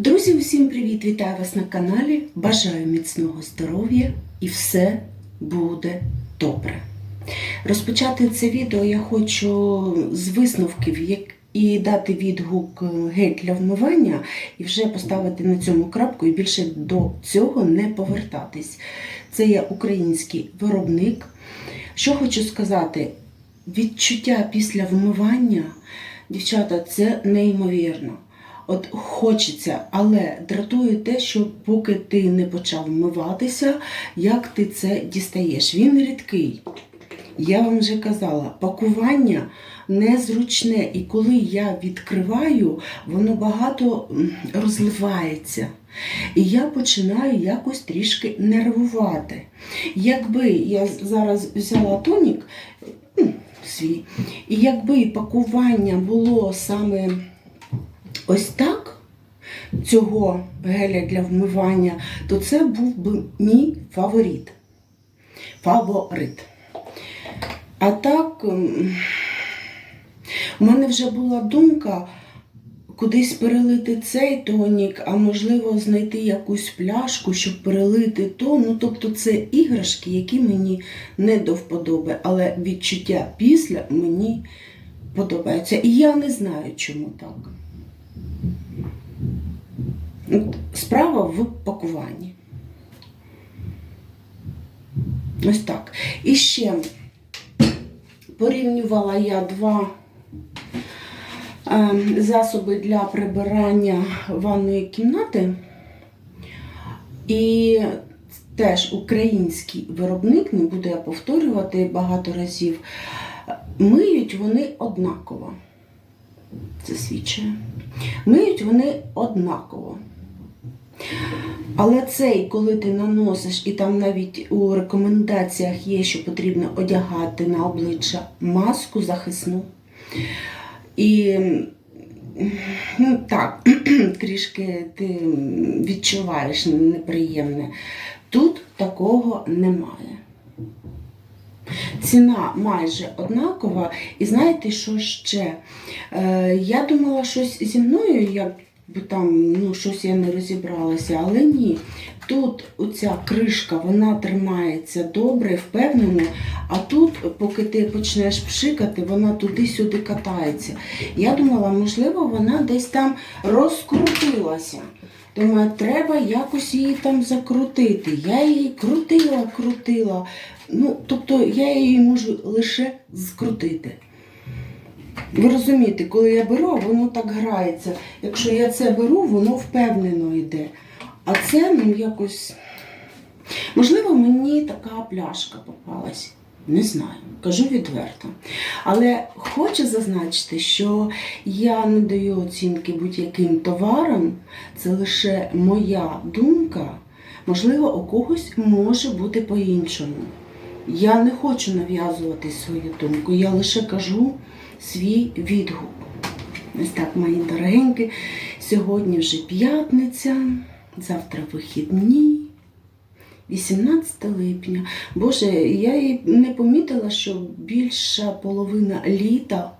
Друзі, усім привіт! Вітаю вас на каналі. Бажаю міцного здоров'я і все буде добре. Розпочати це відео я хочу з висновків і дати відгук е, гель для вмивання, і вже поставити на цьому крапку і більше до цього не повертатись. Це є український виробник. Що хочу сказати, відчуття після вмивання, дівчата, це неймовірно. От хочеться, але дратує те, що поки ти не почав вмиватися, як ти це дістаєш. Він рідкий. Я вам вже казала, пакування незручне, і коли я відкриваю, воно багато розливається. І я починаю якось трішки нервувати. Якби я зараз взяла тонік свій, і якби пакування було саме ось так, цього геля для вмивання, то це був би мій фаворит. Фаворит. А так, ем, у мене вже була думка кудись перелити цей тонік, а можливо знайти якусь пляшку, щоб перелити то. Ну, тобто це іграшки, які мені не до вподоби, але відчуття після мені подобається. І я не знаю, чому так. Справа в пакуванні. Ось так. І ще порівнювала я два е, засоби для прибирання ванної кімнати. І теж український виробник, не буду я повторювати багато разів, миють вони однаково. Це свідчує. Миють вони однаково. Але цей, коли ти наносиш, і там навіть у рекомендаціях є, що потрібно одягати на обличчя маску захисну. І ну, так, трішки ти відчуваєш неприємне. Тут такого немає. Ціна майже однакова. І знаєте, що ще? Е, я думала, щось зі мною, якби там ну, щось я не розібралася, але ні. Тут оця кришка вона тримається добре, впевнено, а тут, поки ти почнеш пшикати, вона туди-сюди катається. Я думала, можливо, вона десь там розкрутилася. Думаю, треба якось її там закрутити. Я її крутила, крутила. Ну, тобто я її можу лише скрутити. Ви розумієте, коли я беру, воно так грається. Якщо я це беру, воно впевнено йде. А це ну якось. Можливо, мені така пляшка попалась. Не знаю, кажу відверто. Але хочу зазначити, що я не даю оцінки будь-яким товарам, це лише моя думка. Можливо, у когось може бути по-іншому. Я не хочу нав'язувати свою думку, я лише кажу свій відгук. Ось так, мої дорогенькі, сьогодні вже п'ятниця, завтра вихідні. 18 липня. Боже, я і не помітила, що більша половина літа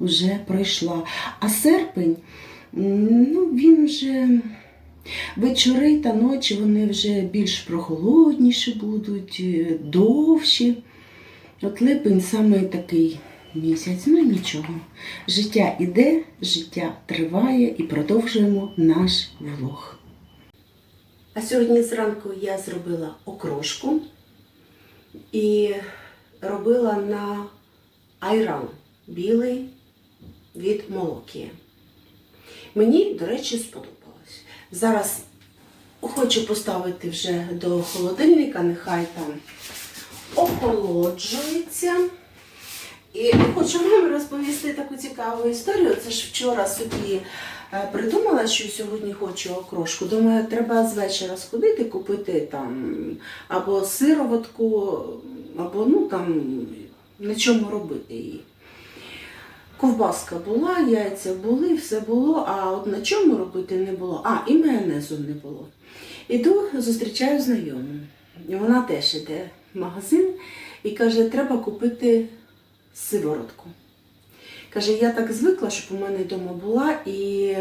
вже пройшла. А серпень, ну, він вже вечори та ночі вони вже більш прохолодніші будуть, е, довші. От липень саме такий місяць, ну нічого. Життя іде, життя триває і продовжуємо наш влог. А сьогодні зранку я зробила окрошку і робила на айран білий від молокія. Мені, до речі, сподобалось. Зараз хочу поставити вже до холодильника, нехай там охолоджується. І хочу вам розповісти таку цікаву історію. Це ж вчора собі е, придумала, що сьогодні хочу окрошку. Думаю, треба з вечора сходити, купити там або сироватку, або ну там на чому робити її. Ковбаска була, яйця були, все було, а от на чому робити не було. А, і майонезу не було. Іду, зустрічаю знайому. Вона теж йде в магазин і каже, треба купити сиворотку. Каже, я так звикла, щоб у мене вдома була, і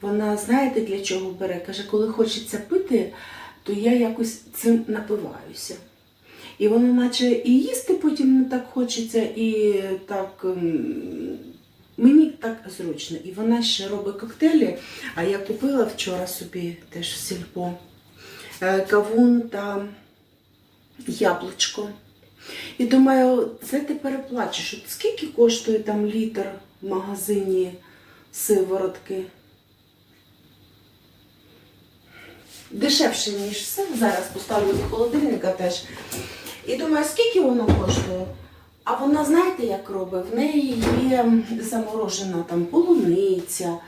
вона, знаєте, для чого бере? Каже, коли хочеться пити, то я якось цим напиваюся. І воно наче і їсти потім не так хочеться, і так ем, мені так зручно. І вона ще робить коктейлі, а я купила вчора собі теж сільпо е, кавун та яблучко. І думаю, це ти переплачеш. От скільки коштує там літр в магазині сиворотки? Дешевше, ніж все. Зараз поставлю до холодильника теж. І думаю, скільки воно коштує? А вона, знаєте, як робить? В неї є заморожена там полуниця,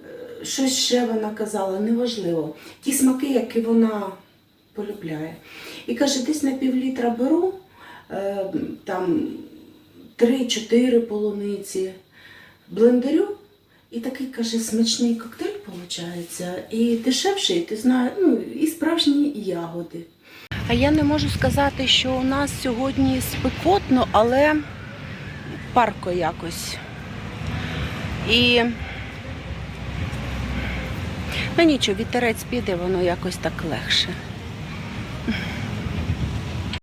е, щось ще вона казала, неважливо. Ті смаки, які вона полюбляє. І каже, десь на півлітра беру там 3-4 полуниці, блендерю, і такий каже, смачний коктейль виходить. І дешевший, ти знаєш, ну, і справжні ягоди. А я не можу сказати, що у нас сьогодні спекотно, але парко якось. І ну нічого, вітерець піде, воно якось так легше.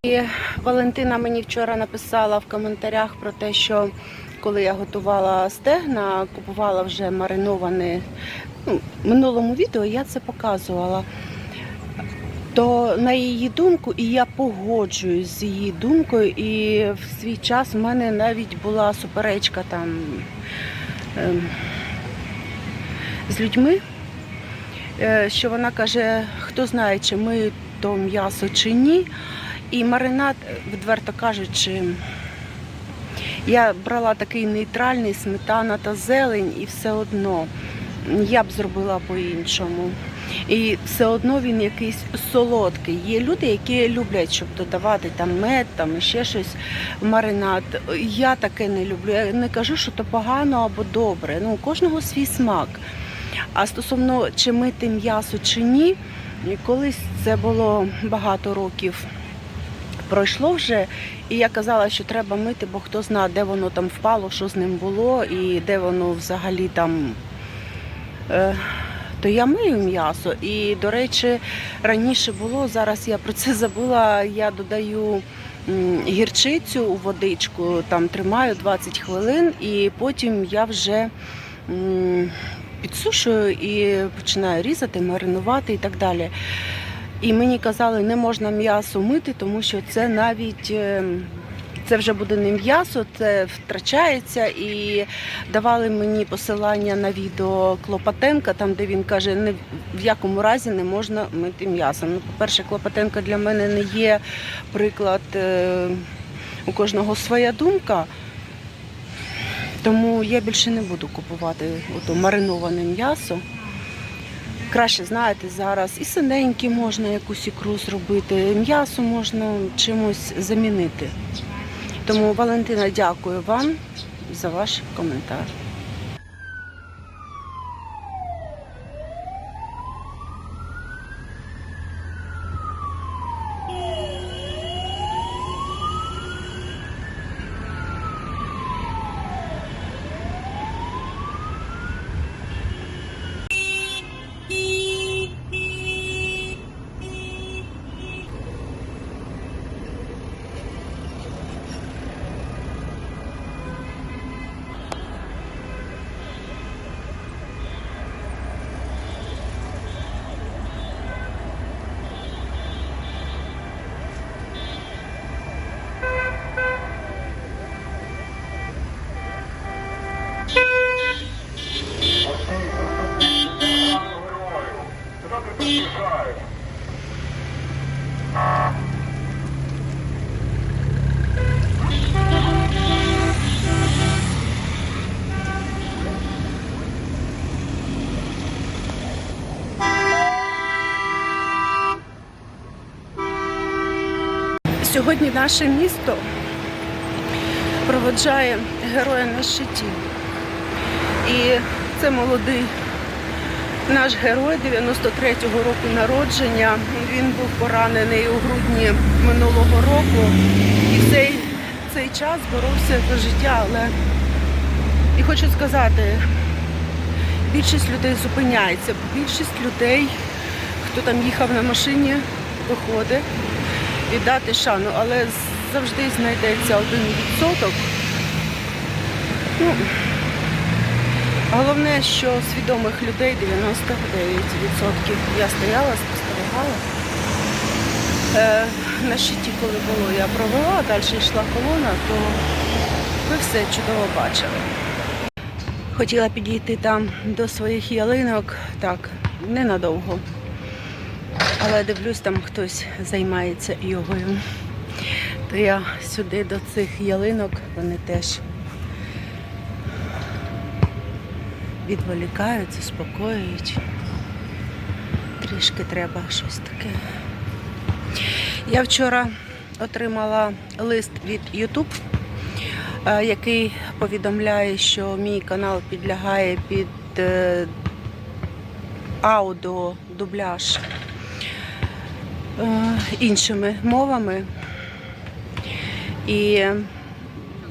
І Валентина мені вчора написала в коментарях про те, що коли я готувала стегна, купувала вже мариноване. Ну, в минулому відео я це показувала. То на її думку, і я погоджуюсь з її думкою, і в свій час в мене навіть була суперечка там ем, з людьми, е, що вона каже, хто знає, чи ми то м'ясо чи ні. І маринад, відверто кажучи, я брала такий нейтральний сметана та зелень, і все одно я б зробила по-іншому. І все одно він якийсь солодкий. Є люди, які люблять, щоб додавати там мед, там ще щось в маринад. Я таке не люблю. Я не кажу, що то погано або добре. Ну, у кожного свій смак. А стосовно чи мити м'ясо чи ні, колись це було багато років. Пройшло вже, і я казала, що треба мити, бо хто знає, де воно там впало, що з ним було, і де воно взагалі там. Е, то я мию м'ясо. І, до речі, раніше було, зараз я про це забула. Я додаю гірчицю у водичку, там тримаю 20 хвилин, і потім я вже підсушую і починаю різати, маринувати і так далі. І мені казали, не можна м'ясо мити, тому що це навіть. е, Це вже буде не м'ясо, це втрачається. І давали мені посилання на відео Клопотенка, там де він каже, не в якому разі не можна мити м'ясо. Ну, по-перше, Клопотенко для мене не є приклад, е, у кожного своя думка. Тому я більше не буду купувати ото мариноване м'ясо. Краще, знаєте, зараз і синенькі можна якусь ікру зробити, м'ясо можна чимось замінити. Тому, Валентина, дякую вам за ваш коментар. Сьогодні наше місто проводжає героя на щиті. І це молодий наш герой 93-го року народження. Він був поранений у грудні минулого року і цей, цей час боровся за життя, але І хочу сказати, більшість людей зупиняється, більшість людей, хто там їхав на машині, виходить віддати шану, але завжди знайдеться один відсоток. Ну, головне, що свідомих людей 99%. Я стояла, спостерігала. Е, на щиті, коли було, я провела, далі йшла колона, то ви все чудово бачили. Хотіла підійти там до своїх ялинок, так, ненадовго. Але дивлюсь, там хтось займається йогою. То я сюди до цих ялинок, вони теж відволікають, заспокоюють. Трішки треба щось таке. Я вчора отримала лист від YouTube, е, який повідомляє, що мій канал підлягає під е, аудіодубляж іншими мовами. І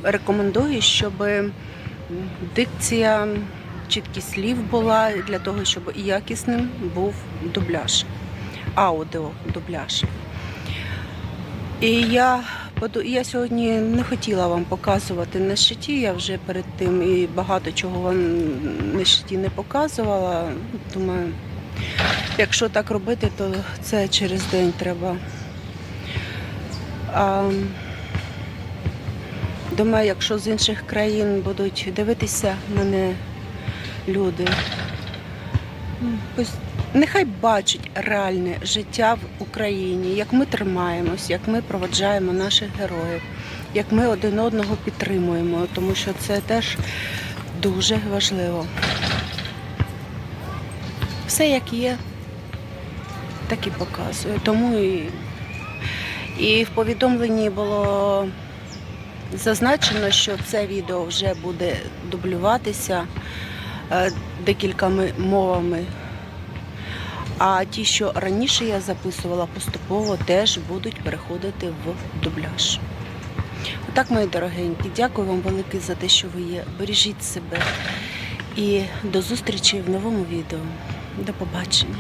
рекомендую, щоб дикція, чіткість слів була для того, щоб і якісним був дубляж, аудіодубляж. І я, я сьогодні не хотіла вам показувати на щиті, я вже перед тим і багато чого вам на щиті не показувала. Думаю, якщо так робити, то це через день треба. А, думаю, якщо з інших країн будуть дивитися мене люди, нехай бачать реальне життя в Україні, як ми тримаємось, як ми проводжаємо наших героїв, як ми один одного підтримуємо, тому що це теж дуже важливо. Все як є, так і показую. Тому і, і в повідомленні було зазначено, що це відео вже буде дублюватися е, декількома мовами. А ті, що раніше я записувала, поступово теж будуть переходити в дубляж. Отак, мої дорогенькі, дякую вам велике за те, що ви є. Бережіть себе і до зустрічі в новому відео. До побачення.